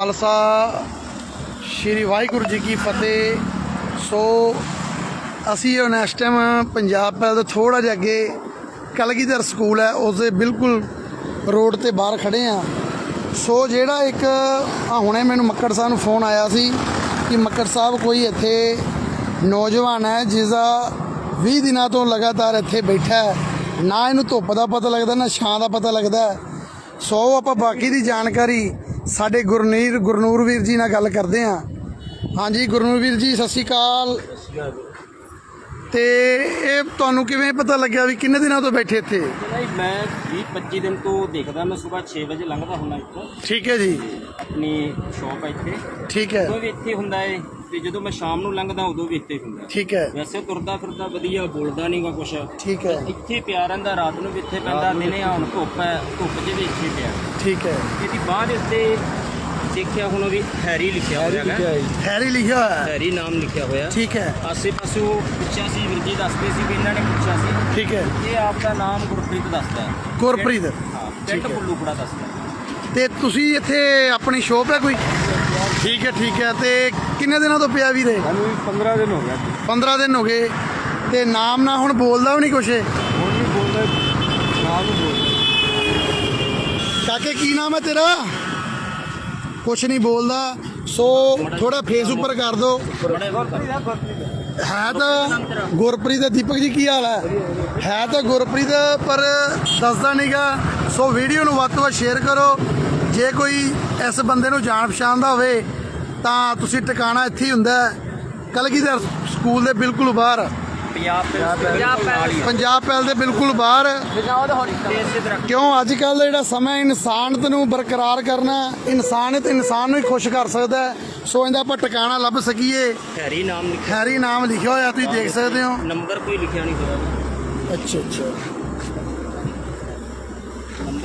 ਖਾਲਸਾ ਸ਼੍ਰੀ ਵਾਹਿਗੁਰੂ ਜੀ ਕੀ ਫਤਿਹ। ਸੋ ਅਸੀਂ ਹੁਣ ਇਸ ਟਾਈਮ ਪੰਜਾਬ ਪੈਲ ਤੋਂ ਥੋੜਾ ਜਿਹਾ ਅੱਗੇ ਕਲਗੀਧਰ ਸਕੂਲ ਹੈ ਉਸ ਦੇ ਬਿਲਕੁਲ ਰੋਡ ਤੇ ਬਾਹਰ ਖੜੇ ਆ ਸੋ ਜਿਹੜਾ ਇੱਕ ਆ ਹੁਣੇ ਮੈਨੂੰ ਮੱਕੜ ਸਾਹਿਬ ਨੂੰ ਫੋਨ ਆਇਆ ਸੀ ਕਿ ਮੱਕੜ ਸਾਹਿਬ ਕੋਈ ਇੱਥੇ ਨੌਜਵਾਨ ਹੈ ਜਿਸ ਦਾ 20 ਦਿਨਾਂ ਤੋਂ ਲਗਾਤਾਰ ਇੱਥੇ ਬੈਠਾ ਹੈ। ਨਾ ਇਹਨੂੰ ਧੁੱਪ ਦਾ ਪਤਾ ਲੱਗਦਾ, ਨਾ ਛਾਂ ਦਾ ਪਤਾ ਲੱਗਦਾ। ਸੋ ਆਪਾਂ ਬਾਕੀ ਦੀ ਜਾਣਕਾਰੀ ਸਾਡੇ ਗੁਰਨੀਰ ਗੁਰਨੂਰ ਵੀਰ ਜੀ ਨਾਲ ਗੱਲ ਕਰਦੇ ਹਾਂ। ਹਾਂਜੀ ਗੁਰਨੂਰ ਵੀਰ ਜੀ ਸਤਿ ਸ਼੍ਰੀ ਅਕਾਲ। ਤੇ ਇਹ ਤੁਹਾਨੂੰ ਕਿਵੇਂ ਪਤਾ ਲੱਗਿਆ ਵੀ ਕਿੰਨੇ ਦਿਨਾਂ ਤੋਂ ਬੈਠੇ ਇੱਥੇ? ਨਹੀਂ ਮੈਂ 20 25 ਦਿਨ ਤੋਂ ਦੇਖਦਾ ਮੈਂ ਸਵੇਰ 6 ਵਜੇ ਲੰਘਦਾ ਹੁੰਦਾ ਇੱਥੋਂ। ਠੀਕ ਹੈ ਜੀ। ਆਪਣੀ ਸ਼ਾਪ ਹੈ ਇੱਥੇ। ਠੀਕ ਹੈ। ਉਦੋਂ ਵੀ ਇੱਥੇ ਹੁੰਦਾ ਏ ਤੇ ਜਦੋਂ ਮੈਂ ਸ਼ਾਮ ਨੂੰ ਲੰਘਦਾ ਉਦੋਂ ਵੀ ਇੱਥੇ ਹੁੰਦਾ। ਠੀਕ ਹੈ। ਵੈਸੇ ਤੁਰਦਾ ਫਿਰਦਾ ਵਧੀਆ ਬੋਲਦਾ ਨਹੀਂਗਾ ਕੁਛ। ਠੀਕ ਹੈ। ਇੱਥੇ ਪਿਆ ਰਹਿੰਦਾ ਰਾਤ ਨੂੰ ਵੀ ਇੱਥੇ ਪੈਂਦਾ ਦਿਨੇ ਹੁਣ ਧੁੱਪ ਹੈ ਧੁੱਪ 'ਚ ਵੀ ਇੱਥੇ ਪਿਆ। ਠੀਕ ਹੈ। ਇਹਦੀ ਬਾਅਦ ਇੱਥੇ ਦੇਖਿਆ ਹੁਣ ਵੀ ਹੈਰੀ ਲਿਖਿਆ ਹੋਇਆ ਹੈ। ਹੈਰੀ ਲਿਖਿਆ ਹੋਇਆ। ਹੈ। ਹੈਰੀ ਨਾਮ ਲਿਖਿਆ ਹੋਇਆ। ਠੀਕ ਹੈ। ਆਸੇ ਪਾਸੇ ਉਹ ਪੁੱਛਿਆ ਸੀ ਵੀਰ ਜੀ ਦੱਸਦੇ ਸੀ ਵੀ ਇਹਨਾਂ ਨੇ ਪੁੱਛਿਆ ਸੀ। ਠੀਕ ਹੈ। ਇਹ ਆਪ ਦਾ ਨਾਮ ਗੁਰਪ੍ਰੀਤ ਦੱਸਦਾ ਹੈ। ਗੁਰਪ੍ਰੀਤ। ਹਾਂ ਪਿੰਡ। ਪੁੱਲੂਪੜਾ ਦੱਸਦਾ। ਤੇ ਤੁਸੀਂ ਇੱਥੇ ਆਪਣੀ ਸ਼ੋਪ ਹੈ ਕੋਈ? ਠੀਕ ਹੈ ਠੀਕ ਹੈ। ਤੇ ਕਿੰਨੇ ਦਿਨਾਂ ਤੋਂ ਪਿਆ ਵੀਰੇ? ਸਾਨੂੰ ਵੀ 15 ਦਿਨ ਹੋ ਗਿਆ ਜੀ 15 ਦਿਨ ਹੋ ਗਏ। ਤੇ ਨਾਮ ਨਾ ਹੁਣ ਬੋਲਦਾ ਵੀ ਨਹੀਂ ਕੁਛ। ਹੁਣ ਵੀ ਬੋਲਦਾ ਨਾਮ ਨੂੰ ਬੋਲਦਾ। ਕਾਕੇ ਕੀ ਨਾਮ ਹੈ ਤੇਰਾ? ਕੁਛ ਨਹੀਂ ਬੋਲਦਾ। ਸੋ ਥੋੜਾ ਫੇਸ ਉੱਪਰ ਕਰ ਦੋ। ਹੈ ਤਾਂ ਗੁਰਪ੍ਰੀਤ ਤੇ ਦੀਪਕ ਜੀ ਕੀ ਹਾਲ ਹੈ? ਹੈ ਤਾਂ ਗੁਰਪ੍ਰੀਤ ਪਰ ਦੱਸਦਾ ਨਹੀਂਗਾ ਸੋ ਵੀਡੀਓ ਨੂੰ ਵੱਧ ਤੋਂ ਵੱਧ ਸ਼ੇਅਰ ਕਰੋ। ਜੇ ਕੋਈ ਇਸ ਬੰਦੇ ਨੂੰ ਜਾਣ ਪਛਾਣ ਦਾ ਹੋਵੇ ਤਾਂ ਤੁਸੀਂ ਟਿਕਾਣਾ ਇੱਥੇ ਹੀ ਹੁੰਦਾ ਹੈ। ਕਲਗੀਧਰ ਸਕੂਲ ਦੇ ਬਿਲਕੁਲ ਬਾਹਰ। ਪੰਜਾਬ ਪੰਜਾਬ ਪੰਜਾਬ ਪੈਲ ਦੇ ਬਿਲਕੁਲ ਬਾਹਰ। ਕਿਉਂ ਅੱਜ ਕੱਲ ਦਾ ਜਿਹੜਾ ਸਮਾਂ ਹੈ, ਇਨਸਾਨੀਅਤ ਨੂੰ ਬਰਕਰਾਰ ਕਰਨਾ ਇਨਸਾਨੀਅਤ ਇਨਸਾਨ ਨੂੰ ਹੀ ਖੁਸ਼ ਕਰ ਸਕਦਾ ਹੈ। ਸੋ ਇਹਦਾ ਆਪਾਂ ਟਿਕਾਣਾ ਲੱਭ ਸਕੀਏ। ਹੈਰੀ ਨਾਮ ਲਿਖਿਆ। ਖੈਰੀ ਨਾਮ ਲਿਖਿਆ ਹੋਇਆ ਤੁਸੀਂ ਦੇਖ ਸਕਦੇ ਹੋ। ਨੰਬਰ ਕੋਈ ਲਿਖਿਆ ਨਹੀਂ ਹੋਇਆ। ਅੱਛਾ ਅੱਛਾ।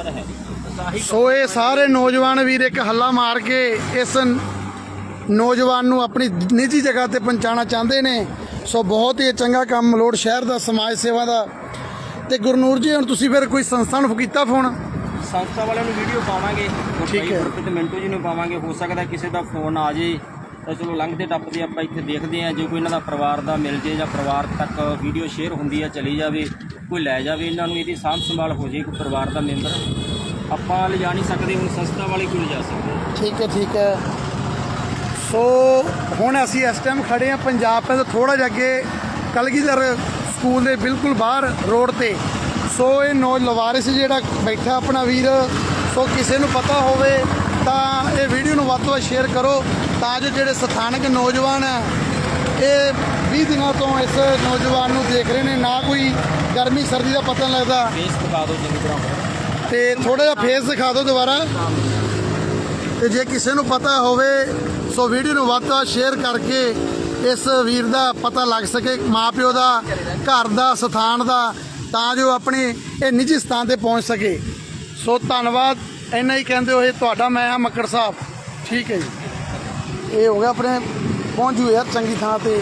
ਹੈ ਸੋ ਇਹ ਸਾਰੇ ਨੌਜਵਾਨ ਵੀਰ ਇੱਕ ਹੱਲਾ ਮਾਰ ਕੇ ਇਸ ਨੌਜਵਾਨ ਨੂੰ ਆਪਣੀ ਨਿੱਜੀ ਜਗ੍ਹਾ ਤੇ ਪਹੁੰਚਾਉਣਾ ਚਾਹੁੰਦੇ ਨੇ। ਸੋ ਬਹੁਤ ਹੀ ਚੰਗਾ ਕੰਮ ਮਲੋੜ ਸ਼ਹਿਰ ਦਾ ਸਮਾਜ ਸੇਵਾ ਦਾ। ਤੇ ਗੁਰਨੂਰ ਜੀ ਹੁਣ ਤੁਸੀਂ ਫਿਰ ਕੋਈ ਸੰਸਥਾ ਨੂੰ ਕੀਤਾ ਫੋਨ? ਸੰਸਥਾ ਵਾਲਿਆਂ ਨੂੰ ਵੀਡੀਓ ਪਾਵਾਂਗੇ। ਠੀਕ ਹੈ। ਤੇ ਮਿੰਟੂ ਜੀ ਨੂੰ ਪਾਵਾਂਗੇ। ਹੋ ਸਕਦਾ ਕਿਸੇ ਦਾ ਫੋਨ ਆ ਜੇ। ਤਾਂ ਚਲੋ ਲੰਘਦੇ ਟੱਪਦੇ ਆਪਾਂ ਇੱਥੇ ਦੇਖਦੇ ਹਾਂ। ਜੇ ਕੋਈ ਇਹਨਾਂ ਦਾ ਪਰਿਵਾਰ ਦਾ ਮਿਲ ਜੇ ਜਾਂ ਪਰਿਵਾਰ ਤੱਕ ਵੀਡੀਓ ਸ਼ੇਅਰ ਹੁੰਦੀ ਆ ਚਲੀ ਜਾਵੇ। ਕੋਈ ਲੈ ਜਾਵੇ, ਇਹਨਾਂ ਨੂੰ ਇਹਦੀ ਸਾਂਭ ਸੰਭਾਲ ਹੋ ਜੇ, ਕੋਈ ਪਰਿਵਾਰ ਦਾ ਮੈਂਬਰ, ਆਪਾਂ ਲਿਜਾ ਨਹੀਂ ਸਕਦੇ, ਹੁਣ ਸੰਸਥਾ ਵਾਲੇ ਕੋਈ ਲਿਜਾ ਸਕਦੇ? ਠੀਕ ਹੈ ਠੀਕ ਹੈ। ਸੋ, ਹੁਣ ਅਸੀਂ ਇਸ ਟਾਈਮ ਖੜੇ ਆ ਪੰਜਾਬ ਤੋਂ ਥੋੜਾ ਜਿਹਾ ਅੱਗੇ ਕਲਗੀਧਰ ਸਕੂਲ ਦੇ ਬਿਲਕੁਲ ਬਾਹਰ ਰੋਡ ਤੇ। ਸੋ, ਇਹ ਨੌ ਲਵਾਰਿਸ ਜਿਹੜਾ ਬੈਠਾ ਆਪਣਾ ਵੀਰ, ਸੋ ਕਿਸੇ ਨੂੰ ਪਤਾ ਹੋਵੇ, ਤਾਂ ਇਹ ਵੀਡੀਓ ਨੂੰ ਵੱਧ ਤੋਂ ਵੱਧ ਸ਼ੇਅਰ ਕਰੋ, ਤਾਂ ਜੋ ਜਿਹੜੇ ਸਥਾਨਕ ਨੌਜਵਾਨ ਆ, ਇਹ 20 ਦਿਨਾਂ ਤੋਂ ਇਸ ਨੌਜਵਾਨ ਨੂੰ ਦੇਖ ਰਹੇ ਨੇ ਨਾ ਕੋਈ ਗਰਮੀ ਸਰਦੀ ਦਾ ਪਤਾ ਨਹੀਂ ਲੱਗਦਾ। ਫੇਸ ਦਿਖਾ ਦਿਓ ਜਿੰਨੀ ਤਰ੍ਹਾਂ ਤੇ ਥੋੜਾ ਜਿਹਾ ਫੇਸ ਦਿਖਾ ਦਿਓ ਦੁਬਾਰਾ। ਤੇ ਜੇ ਕਿਸੇ ਨੂੰ ਪਤਾ ਹੋਵੇ ਸੋ ਵੀਡੀਓ ਨੂੰ ਵੱਧ ਤੋਂ ਸ਼ੇਅਰ ਕਰਕੇ ਇਸ ਵੀਰ ਦਾ ਪਤਾ ਲੱਗ ਸਕੇ ਮਾਪਿਓ ਦਾ ਘਰ ਦਾ ਸਥਾਨ ਦਾ ਤਾਂ ਜੋ ਆਪਣੀ ਇਹ ਨਿੱਜੀ ਸਥਾਨ ਤੇ ਪਹੁੰਚ ਸਕੇ। ਸੋ ਧੰਨਵਾਦ। ਇੰਨਾ ਹੀ ਕਹਿੰਦੇ ਹੋਏ ਤੁਹਾਡਾ ਮੈਂ ਹਾਂ ਮੱਕੜ ਸਾਹਿਬ। ਠੀਕ ਹੈ ਜੀ। ਇਹ ਹੋ ਗਿਆ ਆਪਣੇ ਪਹੁੰਚ ਜੂ ਯਾਰ ਚੰਗੀ ਥਾਂ ਤੇ।